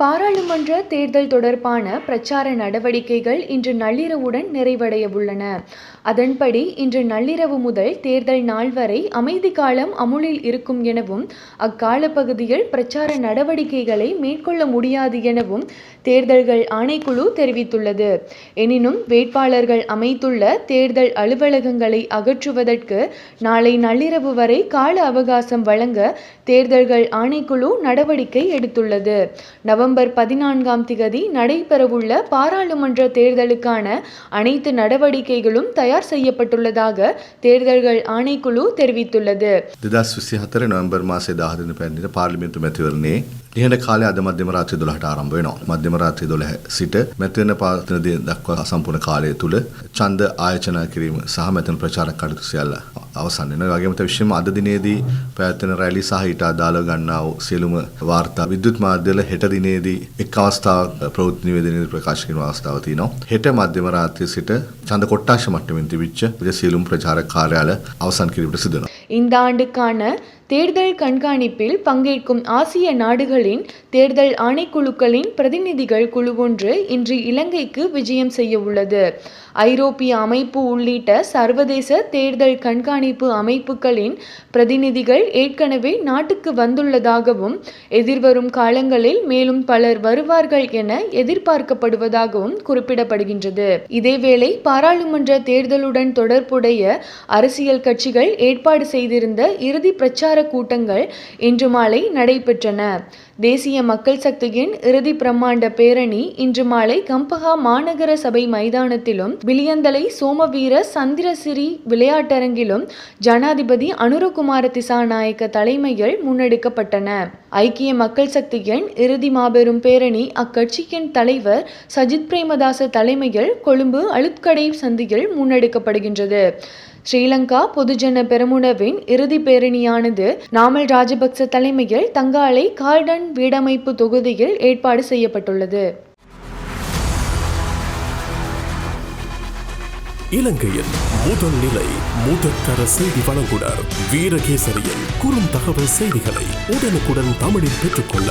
பாராளுமன்ற தேர்தல் தொடர்பான பிரச்சார நடவடிக்கைகள் இன்று நள்ளிரவுடன் நிறைவடைய உள்ளன. அதன்படி இன்று நள்ளிரவு முதல் தேர்தல் நாள் வரை அமைதி காலம் அமுலில் இருக்கும் எனவும் அக்கால பகுதியில் பிரச்சார நடவடிக்கைகளை மேற்கொள்ள முடியாது எனவும் தேர்தல்கள் ஆணைக்குழு தெரிவித்துள்ளது. எனினும் வேட்பாளர்கள் அமைத்துள்ள தேர்தல் அலுவலகங்களை அகற்றுவதற்கு நாளை நள்ளிரவு வரை கால அவகாசம் வழங்க தேர்தல்கள் ஆணைக்குழு நடவடிக்கை எடுத்துள்ளது. நவம்பர் பதினான்காம் திகதி நடைபெறவுள்ள பாராளுமன்ற தேர்தலுக்கான அனைத்து நடவடிக்கைகளும் தயார் செய்யப்பட்டுள்ளதாக தேர்தல்கள் ஆணைக்குழு தெரிவித்துள்ளது දෙදස් විසි හතර නොවම්බර් මාසේ දාහදන පැන්දිට පාර්ලිමින්තු මැතිවරණේ ලිහට කාලය අද මධ්‍යම රාත්‍රී දොළහට ආරම්භ වෙනවා. මධ්‍යම රාත්‍රී දොළහ සිට මැතිවරණ පාර්තන දින දක්වා සම්පූර්ණ කාලය තුල ඡන්ද ආයෝජනා කිරීම සහ මැතිවරණ ප්‍රචාර කටයුතු සියල්ල අවසන් වෙනවා. ඒ වගේම විශේෂයෙන්ම අද දිනේදී පැවැත්වෙන රැලි සහ ඊට අදාළව ගන්නා වූ සියලුම වාර්තා විද්‍යුත් මාධ්‍යවල හෙට දිනේදී එක් අවස්ථාවක් ප්‍රවෘත්ති නිවේදනයේ ප්‍රකාශ කිරීම අවස්ථාව තියෙනවා. හෙට මධ්‍යම රාත්‍රිය සිට ඡන්ද කොට්ටාශ මට්ටමින් තිබිච්ච සියලුම ප්‍රචාර කාර්යාල අවසන් කිරීමට සිදු වෙනවා. இந்த ஆண்டுக்கான தேர்தல் கண்காணிப்பில் பங்கேற்கும் ஆசிய நாடுகளின் தேர்தல் ஆணைக்குழுக்களின் பிரதிநிதிகள் குழு ஒன்று இன்று இலங்கைக்கு விஜயம் செய்ய உள்ளது. ஐரோப்பிய அமைப்பு உள்ளிட்ட சர்வதேச தேர்தல் கண்காணிப்பு அமைப்புகளின் பிரதிநிதிகள் ஏற்கனவே நாட்டுக்கு வந்துள்ளதாகவும் எதிர்வரும் காலங்களில் மேலும் பலர் வருவார்கள் என எதிர்பார்க்கப்படுவதாகவும் குறிப்பிடப்படுகின்றது. இதேவேளை பாராளுமன்ற தேர்தலுடன் தொடர்புடைய அரசியல் கட்சிகள் ஏற்பாடு செய்திருந்த இறுதி பிரச்சார கூட்டங்கள் இன்று மாலை நடைபெற்றன. தேசிய மக்கள் சக்தியின் இறுதி பிரம்மாண்ட பேரணி இன்று மாலை கம்பஹா மாநகர சபை மைதானத்திலும் விளியந்தலை சோமவீர சந்திரசிறி விளையாட்டரங்கிலும் ஜனாதிபதி அனுரகுமார திசாநாயக்க தலைமையில் முன்னெடுக்கப்பட்டன. ஐக்கிய மக்கள் சக்தியின் இறுதி மாபெரும் பேரணி அக்கட்சியின் தலைவர் சஜித் பிரேமதாச தலைமையில் கொழும்பு அழுத்கடை சந்தியில் முன்னெடுக்கப்படுகின்றது. ஸ்ரீலங்கா பொதுஜன பெரமுனவின் இறுதி பேரணியானது நாமல் ராஜபக்ச தலைமையில் தங்காலை கார்டன் வீடமைப்பு தொகுதியில் ஏற்பாடு செய்யப்பட்டுள்ளது. இலங்கையின் முதல் நிலை முதற்கர செய்தி வழங்குனர் வீரகேசரியின் குறும் தகவல் செய்திகளை உடனுக்குடன் தமிழில் பெற்றுக்கொள்ள